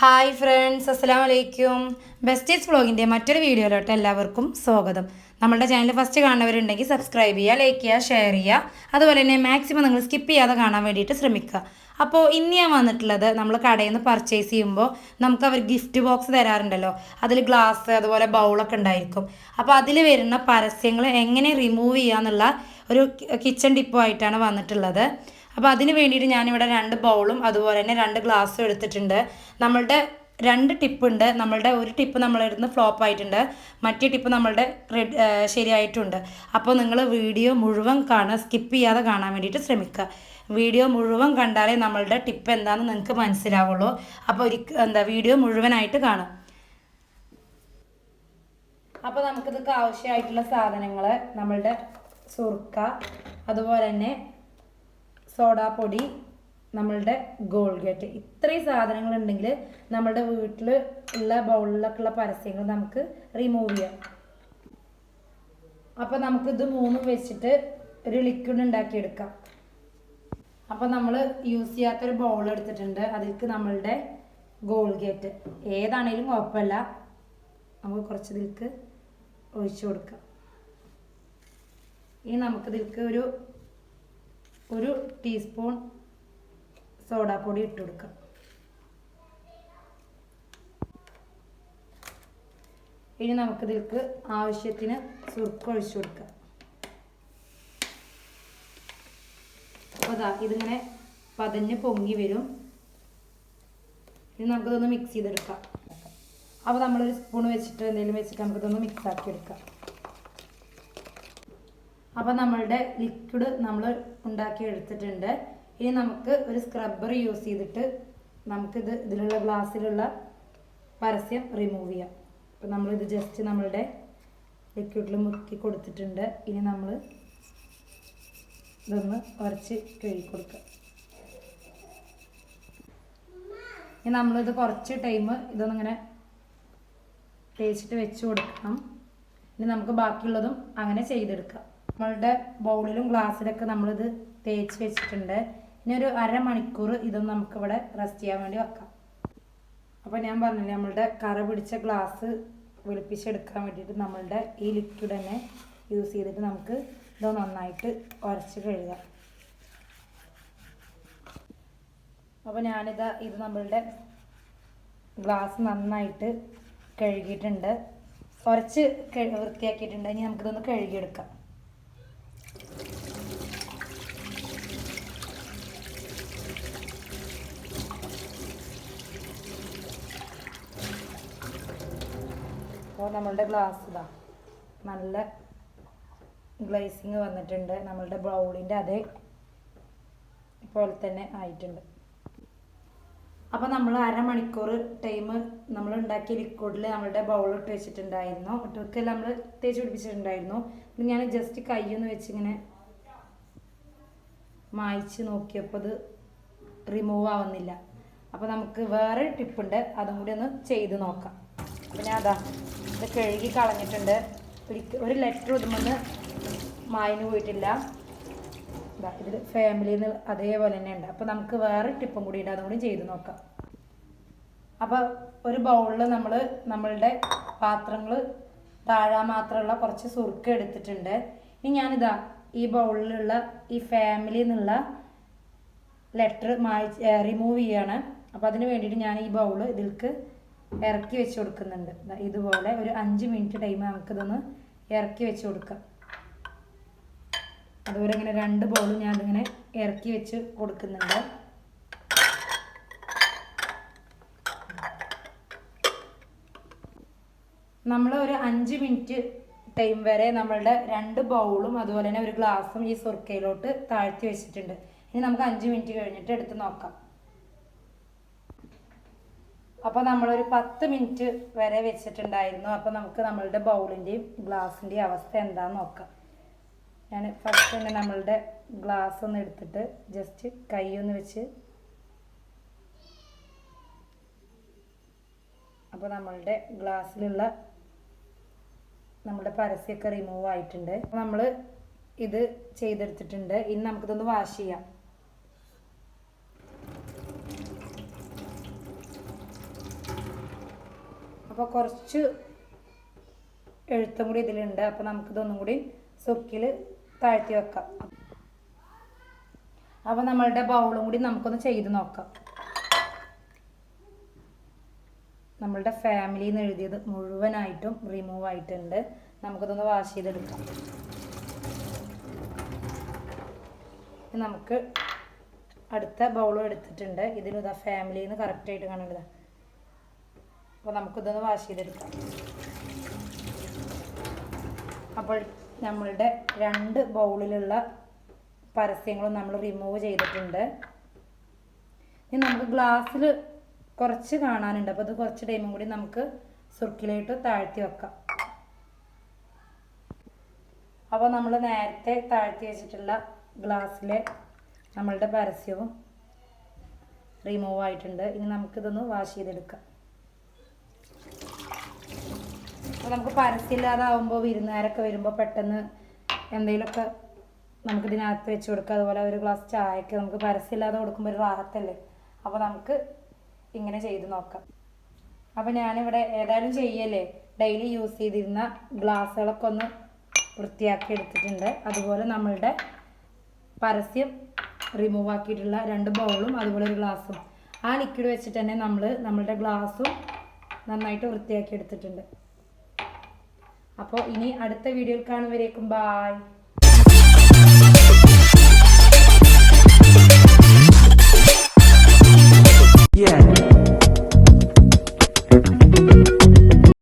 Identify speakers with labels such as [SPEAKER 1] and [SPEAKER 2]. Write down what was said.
[SPEAKER 1] Hi friends അസ്സലാമു വലൈക്കും besties വ്ളോഗിന്റെ മറ്റൊരു വീഡിയോയിലോട്ട് എല്ലാവർക്കും സ്വാഗതം. നമ്മുടെ ചാനൽ ഫസ്റ്റ് കാണുന്നവരുണ്ടെങ്കിൽ സബ്സ്ക്രൈബ് ചെയ്യുക ലൈക്ക് ചെയ്യുക ഷെയർ ചെയ്യുക. അതുപോലെ തന്നെ മാക്സിമം നിങ്ങൾ സ്കിപ്പ് ചെയ്യാതെ കാണാൻ വേണ്ടിയിട്ട് ശ്രമിക്കുക. അപ്പോൾ ഇന്ന് ഞാൻ വന്നിട്ടുള്ളത് നമ്മൾ കടയിൽ നിന്ന് പർച്ചേസ് ചെയ്യുമ്പോൾ നമുക്ക് അവർ ഗിഫ്റ്റ് ബോക്സ് തരാറുണ്ടല്ലോ. അതിൽ ഗ്ലാസ് അതുപോലെ ബൗളൊക്കെ ഉണ്ടായിരിക്കും. അപ്പോൾ അതിൽ വരുന്ന പരസ്യങ്ങൾ എങ്ങനെ റിമൂവ് ചെയ്യുക എന്നുള്ള ഒരു കിച്ചൺ ടിപ്പോ ആയിട്ടാണ് വന്നിട്ടുള്ളത്. അപ്പോൾ അതിന് വേണ്ടിയിട്ട് ഞാനിവിടെ രണ്ട് ബൗളും അതുപോലെ തന്നെ രണ്ട് ഗ്ലാസ്സും എടുത്തിട്ടുണ്ട്. നമ്മളുടെ രണ്ട് ടിപ്പ് ഉണ്ട്. നമ്മളുടെ ഒരു ടിപ്പ് നമ്മളിരുന്ന് ഫ്ലോപ്പ് ആയിട്ടുണ്ട്. മറ്റേ ടിപ്പ് നമ്മളുടെ റെഡ് ശരിയായിട്ടുണ്ട്. അപ്പോൾ നിങ്ങൾ വീഡിയോ മുഴുവൻ കാണുക സ്കിപ്പ് ചെയ്യാതെ കാണാൻ വേണ്ടിയിട്ട് ശ്രമിക്കുക വീഡിയോ മുഴുവൻ കണ്ടാലേ നമ്മളുടെ ടിപ്പ് എന്താണെന്ന് നിങ്ങൾക്ക് മനസ്സിലാവുള്ളൂ. അപ്പോൾ ഒരു എന്താ വീഡിയോ മുഴുവനായിട്ട് കാണാം. അപ്പോൾ നമുക്കിതൊക്കെ ആവശ്യമായിട്ടുള്ള സാധനങ്ങൾ നമ്മളുടെ സുർക്ക അതുപോലെ തന്നെ സോഡാപ്പൊടി നമ്മളുടെ ഗോൾഗേറ്റ്. ഇത്രയും സാധനങ്ങൾ ഉണ്ടെങ്കിൽ നമ്മളുടെ വീട്ടിൽ ഉള്ള ബൗളിലൊക്കെ ഉള്ള പരസ്യങ്ങൾ നമുക്ക് റിമൂവ് ചെയ്യാം. അപ്പോൾ നമുക്കിത് മൂന്നും വെച്ചിട്ട് ഒരു ലിക്വിഡ് ഉണ്ടാക്കിയെടുക്കാം. അപ്പോൾ നമ്മൾ യൂസ് ചെയ്യാത്തൊരു ബൗൾ എടുത്തിട്ടുണ്ട്. അതിലേക്ക് നമ്മളുടെ ഗോൾഗേറ്റ്. ഏതാണേലും കുഴപ്പമില്ല. നമുക്ക് കുറച്ച് ഇതിലേക്ക് ഒഴിച്ചു കൊടുക്കാം. ഇനി നമുക്കിതിലേക്ക് ഒരു ഒരു ടീസ്പൂൺ സോഡാപ്പൊടി ഇട്ട് കൊടുക്കാം. ഇനി നമുക്കിതിലേക്ക് ആവശ്യത്തിന് സുർക്ക് ഒഴിച്ചു കൊടുക്കാം. അപ്പോൾ അതാ ഇതിങ്ങനെ പതഞ്ഞ് പൊങ്ങി വരും. ഇനി നമുക്കിതൊന്ന് മിക്സ് ചെയ്തെടുക്കാം. അപ്പോൾ നമ്മളൊരു സ്പൂൺ വെച്ചിട്ട് എന്തെങ്കിലും വെച്ചിട്ട് നമുക്കിതൊന്ന് മിക്സ് ആക്കി എടുക്കാം അപ്പോൾ നമ്മളുടെ ലിക്വിഡ് നമ്മൾ ഉണ്ടാക്കി എടുത്തിട്ടുണ്ട് ഇനി നമുക്ക് ഒരു സ്ക്രബ്ബർ യൂസ് ചെയ്തിട്ട് നമുക്കിത് ഇതിലുള്ള ഗ്ലാസ്സിലുള്ള പരസ്യം റിമൂവ് ചെയ്യാം. അപ്പോൾ നമ്മളിത് ജസ്റ്റ് നമ്മളുടെ ലിക്വിഡിൽ മുക്കി കൊടുത്തിട്ടുണ്ട്. ഇനി നമ്മൾ ഇതൊന്ന് കുറച്ച് കഴുകി കൊടുക്കുക ഇനി നമ്മളിത് കുറച്ച് ടൈം ഇതൊന്നിങ്ങനെ തേച്ചിട്ട് വെച്ച് കൊടുക്കണം. ഇനി നമുക്ക് ബാക്കിയുള്ളതും അങ്ങനെ ചെയ്തെടുക്കാം. നമ്മളുടെ ബൗളിലും ഗ്ലാസ്സിലൊക്കെ നമ്മളിത് തേച്ച് വെച്ചിട്ടുണ്ട്. ഇനി ഒരു അരമണിക്കൂർ ഇതൊന്ന് നമുക്കിവിടെ റെസ്റ്റ് ചെയ്യാൻ വേണ്ടി വെക്കാം. അപ്പോൾ ഞാൻ പറഞ്ഞില്ലേ നമ്മളുടെ കറ പിടിച്ച ഗ്ലാസ് വെളുപ്പിച്ചെടുക്കാൻ വേണ്ടിയിട്ട് നമ്മളുടെ ഈ ലിക്വിഡ് തന്നെ യൂസ് ചെയ്തിട്ട് നമുക്ക് ഇത് നന്നായിട്ട് ഉരച്ച് കഴുകാം. അപ്പോൾ ഞാനിത് ഇത് നമ്മളുടെ ഗ്ലാസ് നന്നായിട്ട് കഴുകിയിട്ടുണ്ട്. ഉരച്ച് വൃത്തിയാക്കിയിട്ടുണ്ട്. ഇനി നമുക്കിതൊന്ന് കഴുകിയെടുക്കാം. അപ്പോൾ നമ്മളുടെ ഗ്ലാസ് ഇതാ. നല്ല ഗ്ലേസിങ് വന്നിട്ടുണ്ട്. നമ്മളുടെ ബ്രൗണിന്റെ അതേ പോലെ തന്നെ ആയിട്ടുണ്ട്. അപ്പോൾ നമ്മൾ അരമണിക്കൂർ ടൈം നമ്മൾ ഉണ്ടാക്കിയ ലിക്വിഡിൽ നമ്മളുടെ ബൗൾ ഇട്ട് വെച്ചിട്ടുണ്ടായിരുന്നു. ഇട്ടൊക്കെ നമ്മൾ തേച്ച് പിടിപ്പിച്ചിട്ടുണ്ടായിരുന്നു. ഞാൻ ജസ്റ്റ് കയ്യൊന്ന് വെച്ചിങ്ങനെ മായ്ച്ച് നോക്കിയപ്പോൾ അത് റിമൂവ് ആവുന്നില്ല. അപ്പോൾ നമുക്ക് വേറെ ടിപ്പുണ്ട് അതും കൂടി ഒന്ന് ചെയ്ത് നോക്കാം. ഞാൻ അതാ ഇത് കഴുകി കളഞ്ഞിട്ടുണ്ട്. ഒരു ലെറ്റർ ഇതുമെന്ന് മായിന് പോയിട്ടില്ല. ഇതാ ഇതിൽ ഫാമിലിയിൽ നിന്ന് അതേപോലെ തന്നെ ഉണ്ട്. അപ്പോൾ നമുക്ക് വേറെ ടിപ്പും കൂടി ഉണ്ട്. അതും ചെയ്ത് നോക്കാം. അപ്പോൾ ഒരു ബൗളിൽ നമ്മൾ നമ്മളുടെ പാത്രങ്ങൾ താഴാൻ മാത്രമുള്ള കുറച്ച് സുറുക്ക എടുത്തിട്ടുണ്ട്. ഇനി ഞാനിതാ ഈ ബൗളിലുള്ള ഈ ഫാമിലി എന്നുള്ള ലെറ്റർ മായി റിമൂവ് ചെയ്യാണ്. അപ്പോൾ അതിന് വേണ്ടിയിട്ട് ഞാൻ ഈ ബൗൾ ഇതിലേക്ക് ഇറക്കി വെച്ച് കൊടുക്കുന്നുണ്ട്. ഇതുപോലെ ഒരു അഞ്ച് മിനിറ്റ് ടൈം നമുക്കിതൊന്ന് ഇറക്കി വെച്ച് കൊടുക്കാം. അതുപോലെ ഇങ്ങനെ രണ്ട് ബോളും ഞാൻ ഇങ്ങനെ ഇറക്കി വെച്ച് കൊടുക്കുന്നുണ്ട്. നമ്മൾ ഒരു അഞ്ച് മിനിറ്റ് ടൈം വരെ നമ്മളുടെ രണ്ട് ബൗളും അതുപോലെ തന്നെ ഒരു ഗ്ലാസും ഈ സുർക്കയിലോട്ട് താഴ്ത്തി വെച്ചിട്ടുണ്ട്. ഇനി നമുക്ക് അഞ്ച് മിനിറ്റ് കഴിഞ്ഞിട്ട് എടുത്ത് നോക്കാം. അപ്പോൾ നമ്മളൊരു പത്ത് മിനിറ്റ് വരെ വെച്ചിട്ടുണ്ടായിരുന്നു. അപ്പോൾ നമുക്ക് നമ്മളുടെ ബൗളിന്റെയും ഗ്ലാസിന്റെയും അവസ്ഥ എന്താണെന്ന് നോക്കാം. ഞാൻ ഫസ്റ്റ് തന്നെ നമ്മളുടെ ഗ്ലാസ് ഒന്ന് എടുത്തിട്ട് ജസ്റ്റ് കൈ ഒന്ന് വെച്ച്. അപ്പോൾ നമ്മളുടെ ഗ്ലാസ്സിലുള്ള നമ്മുടെ പരസ്യമൊക്കെ റിമൂവ് ആയിട്ടുണ്ട്. നമ്മൾ ഇത് ചെയ്തെടുത്തിട്ടുണ്ട്. ഇനി നമുക്കിതൊന്ന് വാഷ് ചെയ്യാം. അപ്പോൾ കുറച്ച് എഴുത്തും കൂടി ഇതിലുണ്ട്. അപ്പോൾ നമുക്കിതൊന്നും കൂടി സുക്കിൽ താഴ്ത്തി വെക്കാം. അപ്പോൾ നമ്മളുടെ ബൗളും കൂടി നമുക്കൊന്ന് ചെയ്ത് നോക്കാം. നമ്മളുടെ ഫാമിലി എന്ന് എഴുതിയത് മുഴുവനായിട്ടും റിമൂവ് ആയിട്ടുണ്ട്. നമുക്കിതൊന്ന് വാഷ് ചെയ്തെടുക്കാം. നമുക്ക് അടുത്ത ബൗളും എടുത്തിട്ടുണ്ട്. ഇതിലും ഇതാ ഫാമിലിയിൽ നിന്ന് കറക്റ്റായിട്ട് കാണേണ്ടത് അപ്പോൾ നമുക്കിതൊന്ന് വാഷ് ചെയ്തെടുക്കാം. അപ്പോൾ നമ്മളുടെ രണ്ട് ബൗളിലുള്ള പരസ്യങ്ങളും നമ്മൾ റിമൂവ് ചെയ്തിട്ടുണ്ട്. ഇനി നമുക്ക് ഗ്ലാസ്സിൽ കുറച്ച് കാണാനുണ്ട്. അപ്പോൾ ഇത് കുറച്ച് ടൈമും കൂടി നമുക്ക് സുർക്കിലായിട്ട് താഴ്ത്തി വെക്കാം. അപ്പോൾ നമ്മൾ നേരത്തെ താഴ്ത്തി വെച്ചിട്ടുള്ള ഗ്ലാസ്സിലെ നമ്മളുടെ പരസ്യവും റിമൂവ് ആയിട്ടുണ്ട്. ഇനി നമുക്കിതൊന്ന് വാഷ് ചെയ്തെടുക്കാം. അപ്പോൾ നമുക്ക് പരസ്യമില്ലാതാവുമ്പോൾ വിരുന്നുകാരൊക്കെ വരുമ്പോൾ പെട്ടെന്ന് എന്തെങ്കിലുമൊക്കെ നമുക്ക് ഇതിനകത്ത് വെച്ച് കൊടുക്കുക. അതുപോലെ ഒരു ഗ്ലാസ് ചായക്ക് നമുക്ക് പരസ്യമില്ലാതെ കൊടുക്കുമ്പോൾ ഒരു റാഹത്തല്ലേ? അപ്പോൾ നമുക്ക് ഇങ്ങനെ ചെയ്ത് നോക്കാം. അപ്പോൾ ഞാനിവിടെ ഏതായാലും ചെയ്യല്ലേ? ഡെയിലി യൂസ് ചെയ്തിരുന്ന ഗ്ലാസ്സുകളൊക്കെ ഒന്ന് വൃത്തിയാക്കി എടുത്തിട്ടുണ്ട്. അതുപോലെ നമ്മളുടെ പരസ്യം റിമൂവ് ആക്കിയിട്ടുള്ള രണ്ട് ബൗളും അതുപോലെ ഒരു ഗ്ലാസ്സും ആ ലിക്വിഡ് വെച്ചിട്ട് തന്നെ നമ്മൾ നമ്മളുടെ ഗ്ലാസ്സും നന്നായിട്ട് വൃത്തിയാക്കി എടുത്തിട്ടുണ്ട്. അപ്പോൾ ഇനി അടുത്ത വീഡിയോയിൽ കാണുന്നവരേക്കും ബായ്.